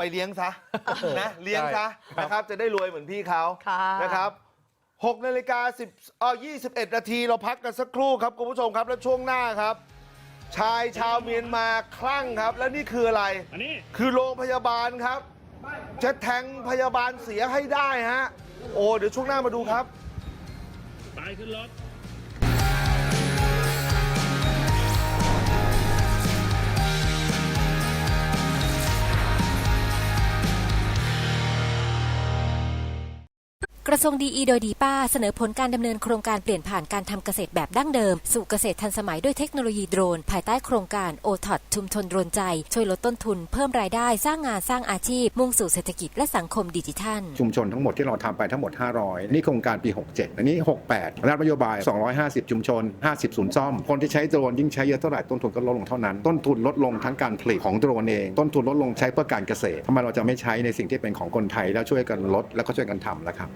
ไปเลี้ยงซะนะเลี้ยงซะนะครับจะได้รวยเหมือนพี่เขาค่ะนะครับ6นาฬิกา10เอ่อ21 นาทีเราพักกันสักครู่ครับคุณผู้ชมครับแล้วช่วงหน้าครับ ชายชาวเมียนมาคลั่งครับ แล้วนี่คืออะไรอันนี้คือโรงพยาบาลครับ จะแทงพยาบาลเสียให้ได้ฮะ โอ้เดี๋ยวช่วงหน้ามาดูครับ ไปขึ้นรถ กระทรวงดีอีโดยดีป้าเสนอผลการดำเนินโครงการเปลี่ยนผ่านการทำเกษตรแบบดั้งเดิม สู่เกษตรทันสมัยด้วยเทคโนโลยีโดรน ภายใต้โครงการโอทอดชุมชนโดรนใจ ช่วยลดต้นทุน เพิ่มรายได้สร้างงานสร้างอาชีพ มุ่งสู่เศรษฐกิจและสังคมดิจิทัล ชุมชนทั้งหมดที่เราทำไปทั้งหมด 500 นี่โครงการปี 67 อันนี้ 68รัฐนโยบาย 250 ชุมชน 50 ศูนย์ซ่อม คนที่ใช้โดรนยิ่งใช้เยอะเท่าไหร่ต้นทุนก็ลดลงเท่านั้นต้นทุนลดลงทั้งการผลิตของโดรนเองต้นทุนลดลงใช้เพื่อการเกษตรทำไมเราจะไม่ใช้ในสิ่งที่เป็นของคนไทยแล้วช่วยกันลดแล้วก็ช่วยกันทำนะครับ